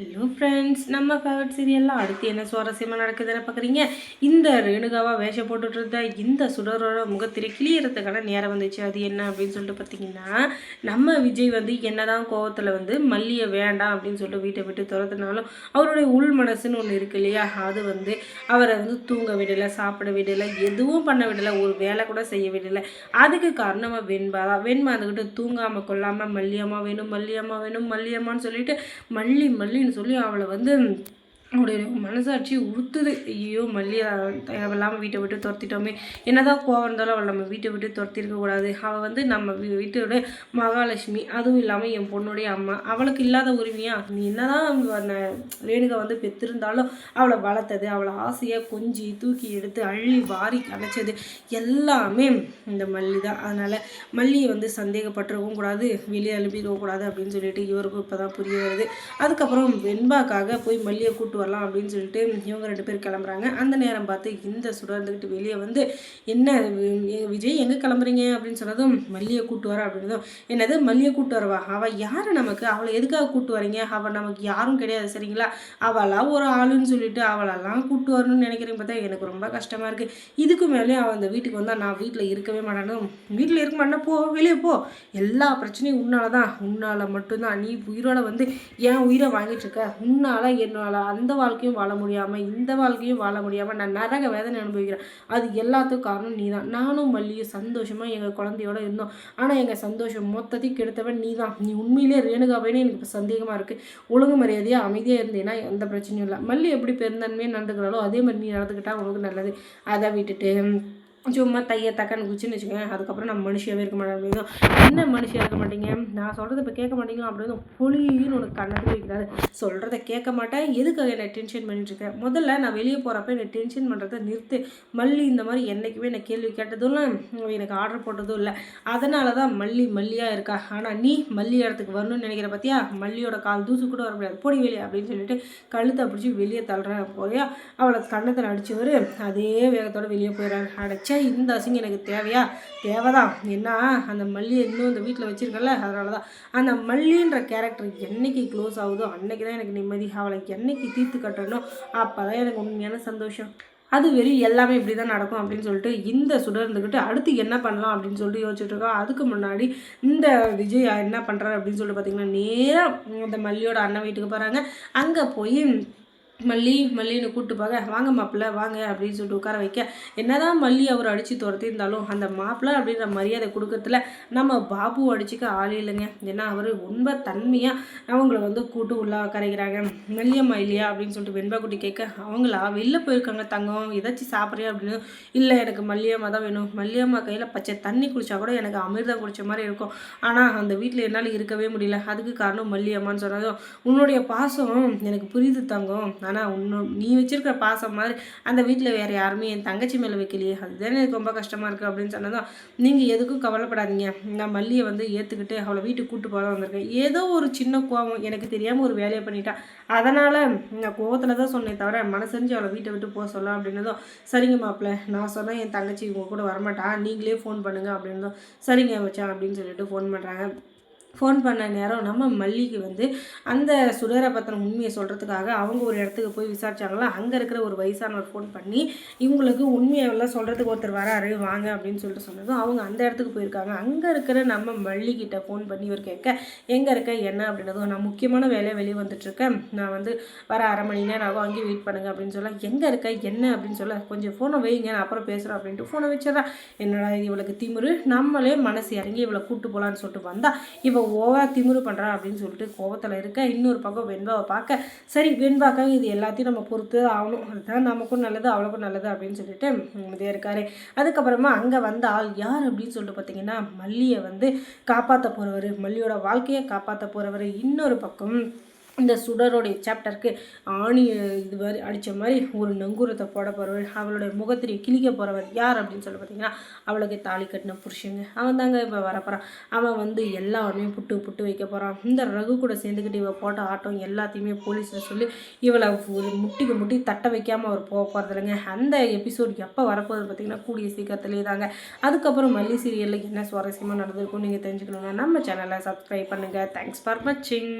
Hello friends நம்ம favourite சீரியல்லாம் அடுத்து என்ன சுவாரஸ்யமாக நடக்குதுன்னு பார்க்குறீங்க இந்த ரேணுகாவாக வேஷம் போட்டுட்டு இருந்த இந்த சுடரோட முகத்திரை கிளியறதுக்கான நேரம் வந்துச்சு. அது என்ன அப்படின்னு சொல்லிட்டு பார்த்தீங்கன்னா நம்ம விஜய் வந்து என்னதான் கோவத்தில் வந்து மல்லியை வேண்டாம் அப்படின்னு சொல்லிட்டு வீட்டை விட்டு துரத்துனாலும் அவருடைய உள் மனசுன்னு ஒன்று இருக்கு இல்லையா? அது வந்து அவரை வந்து தூங்க விடலை சாப்பிட விடலை எதுவும் பண்ண விடலை ஒரு வேலை கூட செய்ய விடலை. அதுக்கு காரணமாக வெண்பா தான். வெண்பா அதுக்கிட்ட தூங்காமல் கொள்ளாமல் மல்லியம்மா வேணும் மல்லியம்மா வேணும் மல்லியம்மான்னு சொல்லிட்டு மல்லி மல்லி சொல்லி அவளை வந்து அவளுடைய மனசாட்சி உறுத்துது. ஐயோ மல்லியா தேவையில்லாமல் வீட்டை விட்டு துரத்திட்டோமே. என்னதான் கோவம் இருந்தாலும் அவளை நம்ம வீட்டை விட்டு துரத்திருக்க கூடாது. அவள் வந்து நம்ம வீட்டோட மகாலட்சுமி. அதுவும் இல்லாமல் என் பொண்ணுடைய அம்மா. அவளுக்கு இல்லாத உரிமையா? நீ என்னதான் ரேணுகா வந்து பெற்றிருந்தாலும் அவளை வளர்த்தது. அவளை ஆசையாக கொஞ்சி தூக்கி எடுத்து அள்ளி வாரி அணைச்சது எல்லாமே இந்த மல்லி தான் அதனால் மல்லியை வந்து சந்தேகப்பட்டிருக்கவும் கூடாது. வெளியே அனுப்பிடவும் கூடாது அப்படின்னு சொல்லிட்டு இவருக்கும் இப்போ தான் புரிய வருது. அதுக்கப்புறம் வெண்பாக்காக போய் மல்லியை கூட்டு வரலாம் அப்படின்னு சொல்லிட்டு இவங்க ரெண்டு பேர் கிளம்புறாங்க. அந்த நேரம் பார்த்து இந்த சுடர்ந்துக்கிட்டு வெளியே வந்து என்ன வி- விஜய் எங்கே கிளம்புறீங்க? அப்படின்னு சொன்னதும் மல்லியை கூட்டு வர அப்படின்னதும் என்னது? மல்லியை கூட்டு வரவா? அவள் யார் நமக்கு? அவளை எதுக்காக கூட்டு வரீங்க? அவள் நமக்கு யாரும் கிடையாது சரிங்களா? அவளாக ஒரு ஆளுன்னு சொல்லிட்டு அவளெல்லாம் கூட்டு வரணும்னு நினைக்கிறேன் பார்த்தா எனக்கு ரொம்ப கஷ்டமாக இருக்குது இதுக்கு மேலே அவள் அந்த வீட்டுக்கு வந்தால் நான் வீட்டில் இருக்கவே மாட்டானும் வீட்டில் இருக்க மாட்டேன்னா போ வெளியே போ. எல்லா பிரச்சனையும் உன்னால தான். உன்னால் மட்டும்தான். நீ உயிரோட வந்து என் உயிரை வாங்கிட்டு இருக்க? உன்னால் என்னால் அந்த வாழ்க்கையும் வாழ முடியாமல் இந்த வாழ்க்கையும் வாழ முடியாமல் நான் நரக வேதனை அனுபவிக்கிறேன். அது எல்லாத்துக்கும் காரணம் நீ தான் நானும் மல்லியும் சந்தோஷமாக எங்கள் குழந்தையோட இருந்தோம். ஆனால் எங்கள் சந்தோஷம் மொத்தத்தையும் கெடுத்தவன் நீ தான் நீ உண்மையிலே ரேணுகாவைன்னு எனக்கு இப்போ சந்தேகமாக இருக்குது ஒழுங்கு மரியாதையாக அமைதியாக இருந்தேன்னா எந்த பிரச்சனையும் இல்லை. மல்லி எப்படி பெருந்தன்மையாக நடந்துக்கிறாளோ அதே மாதிரி நீ நடந்துக்கிட்டால் உனக்கு நல்லது. அதை விட்டுட்டு சும்மா தைய தக்கன்னு குச்சின்னு வச்சுக்கோங்க அதுக்கப்புறம் நம்ம மனுஷியாகவே இருக்க மாட்டேன் அப்படின்னா என்ன மனுஷியாக இருக்க மாட்டீங்க? நான் சொல்கிறத இப்போ கேட்க மாட்டீங்களா? அப்படின்னு பொலின்னு உனக்கு கண்ணத்தில் வைக்கிறாரு. சொல்கிறத கேட்க மாட்டேன். எதுக்காக என்னை டென்ஷன் பண்ணிட்டுருக்கேன் முதல்ல நான் வெளியே போகிறப்ப என்னை டென்ஷன் பண்ணுறத நிறுத்து. மல்லி இந்த மாதிரி என்றைக்குமே என்னை கேள்வி கேட்டதும் இல்லை. எனக்கு ஆர்டர் போட்டதும் இல்லை. அதனால தான் மல்லி மல்லியாக இருக்கா? ஆனால் நீ மல்லி இடத்துக்கு வரணும்னு நினைக்கிற பார்த்தியா மல்லியோட கால் தூசு கூட வர முடியாது. பொடி வெளியே அப்படின்னு சொல்லிட்டு கழுத்தை பிடிச்சி வெளியே தள்ளுறேன். போறியா? அவளை கண்ணத்தில் அடிச்சவர் அதே வேகத்தோடு வெளியே போயிடறாரு. அடைச்சி இந்த அசிங்கம் எனக்கு தேவையா? தேவைதான். என்ன அந்த மல்லியை இன்னும் இந்த வீட்டில் வச்சிருக்கல அதனால தான் அந்த மல்லின்ற கேரக்டர் என்னைக்கு க்ளோஸ் ஆகுதோ அன்னைக்கு தான் எனக்கு நிம்மதி அவளை என்னைக்கு தீர்த்து கட்டணும் அப்போ தான் எனக்கு உண்மையான சந்தோஷம். அது வெறும் எல்லாமே இப்படி தான் நடக்கும் அப்படின்னு சொல்லிட்டு இந்த சுடர் இருந்துக்கிட்டு அடுத்து என்ன பண்ணலாம் அப்படின்னு சொல்லிட்டு யோசிச்சுட்டு இருக்கோம். அதுக்கு முன்னாடி இந்த விஜய் என்ன பண்ணுறாரு அப்படின்னு சொல்லிட்டு பார்த்தீங்கன்னா நேராக இந்த மல்லியோட அண்ணன் வீட்டுக்கு போகிறாங்க அங்கே போய் மல்லி மல்லின்னு கூப்பிட்டு பார்க்க வாங்க மாப்பிள்ள வாங்க அப்படின்னு சொல்லிட்டு உட்கார வைக்க. என்னதான் மல்லி அவர் அடித்து துரத்திருந்தாலும் அந்த மாப்பிள்ள அப்படின்ற மரியாதை கொடுக்கறதுல நம்ம பாபு அடிச்சுக்க ஆள் இல்லைங்க. ஏன்னா அவர் ரொம்ப தன்மையாக அவங்கள வந்து கூட்டு உள்ளே கரைக்கிறாங்க மல்லியம்மா இல்லையா? அப்படின்னு சொல்லிட்டு வெண்பா குட்டி கேட்க அவங்களா? வெளில போயிருக்காங்க தங்கம். ஏதாச்சும் சாப்பிட்றியா? அப்படின்னு. இல்லை எனக்கு மல்லியம்மா தான் வேணும். மல்லியம்மா கையில் பச்சை தண்ணி குடித்தா கூட எனக்கு அமிர்தம் குடித்த மாதிரி இருக்கும். ஆனால் அந்த வீட்டில் என்னால் இருக்கவே முடியல. அதுக்கு காரணம் மல்லியம்மான்னு சொன்னதும் உன்னுடைய பாசம் எனக்கு புரியுது தங்கம். ஆனால் இன்னும் நீ வச்சிருக்கிற பாசம் மாதிரி அந்த வீட்டில் வேறு யாருமே என் தங்கச்சி மேலே வைக்கலையே. அதுதானே எனக்கு ரொம்ப கஷ்டமாக இருக்குது அப்படின்னு சொன்னதும் நீங்கள் எதுக்கும் கவலைப்படாதீங்க. நான் மல்லியை வந்து ஏற்றுக்கிட்டு அவளை வீட்டுக்கு கூப்பிட்டு போக வந்திருக்கேன். ஏதோ ஒரு சின்ன கோபம் எனக்கு தெரியாமல் ஒரு வேலையை பண்ணிட்டா. அதனால் நான் கோவத்தில் தான் சொன்னேன் தவிர மனசெஞ்சு அவளை வீட்டை விட்டு போக சொல்ல அப்படின்னதும் சரிங்க மாப்பிள்ள நான் சொன்னேன் என் தங்கச்சி இவங்க கூட வரமாட்டான் நீங்களே ஃபோன் பண்ணுங்கள் அப்படின்னதும் சரிங்க வச்சா அப்படின்னு சொல்லிட்டு ஃபோன் பண்ணுறாங்க ஃபோன் பண்ண நேரம் நம்ம மல்லிக்கு வந்து அந்த சுடரை பற்றின உண்மையை சொல்கிறதுக்காக அவங்க ஒரு இடத்துக்கு போய் விசாரிச்சாங்களா? அங்கே இருக்கிற ஒரு வயசானவர் ஃபோன் பண்ணி இவங்களுக்கு உண்மையெல்லாம் சொல்கிறதுக்கு ஒருத்தர் வராரு வாங்க அப்படின்னு சொல்லிட்டு சொன்னதும் அவங்க அந்த இடத்துக்கு போயிருக்காங்க. அங்கே இருக்கிற நம்ம மல்லிக்கிட்ட ஃபோன் பண்ணி இவர் கேட்க எங்கே இருக்க? என்ன? அப்படின்னதும் நான் முக்கியமான வேலையை வெளியே வந்துட்டுருக்கேன். நான் வந்து வர அரை மணி நேரம் ஆகும் அங்கேயே வெயிட் பண்ணுங்க அப்படின்னு சொல்ல எங்கே இருக்க? என்ன? அப்படின்னு சொல்ல கொஞ்சம் ஃபோனை வைங்க நான் அப்புறம் பேசுகிறேன் அப்படின்ட்டு ஃபோனை வச்சிடறேன் என்னடா இது இவளுக்கு திமிரு? நம்மளே மனசு இறங்கி இவளை கூப்பிட்டு போகலான்னு சொல்லிட்டு வந்தால் இவள் இவ ஓவா திமிரு பண்ணுறா அப்படின்னு சொல்லிட்டு கோவத்தில் இருக்க இன்னொரு பக்கம் வெண்பாவை பார்க்க சரி வெண்பாக்காக இது எல்லாத்தையும் நம்ம பொறுத்து ஆகணும். அதுதான் நமக்கும் நல்லது அவளுக்கும் நல்லது அப்படின்னு சொல்லிட்டு இதே இருக்காரு. அதுக்கப்புறமா அங்கே வந்த ஆள் யார் அப்படின்னு சொல்லிட்டு பார்த்தீங்கன்னா மல்லியை வந்து காப்பாற்ற போகிறவர் மல்லியோட வாழ்க்கையை காப்பாற்ற போகிறவர் இன்னொரு பக்கம் இந்த சுடருடைய சாப்டருக்கு ஆணி இது மாதிரி அடித்த மாதிரி ஒரு நங்கூரத்தை போட போகிறவர் அவளுடைய முகத்திரை கிழிக்க போகிறவர் யார் அப்படின்னு சொல்லி பார்த்தீங்கன்னா அவளுக்கு தாலி கட்டின புருஷங்க. அவன் தாங்க இப்போ வரப்போகிறான் அவன் வந்து எல்லாருமே புட்டு புட்டு வைக்க போகிறான் இந்த ரகு கூட சேர்ந்துக்கிட்டு இவள் போட்ட ஆட்டம் எல்லாத்தையுமே போலீஸில் சொல்லி இவளை ஒரு முட்டிக்கு முட்டி தட்ட வைக்காமல் அவர் போக போகிறதில்லைங்க அந்த எபிசோடு எப்போ வரப்போகுது பார்த்தீங்கன்னா கூடிய சீக்கிரத்துலேயே தாங்க. அதுக்கப்புறம் மல்லி சீரியலில் என்ன சுவாரஸ்யமாக நடந்திருக்கும் நீங்கள் தெரிஞ்சுக்கணுங்க நம்ம சேனலை சப்ஸ்கிரைப் பண்ணுங்கள் தேங்க்ஸ் ஃபார் வாட்சிங்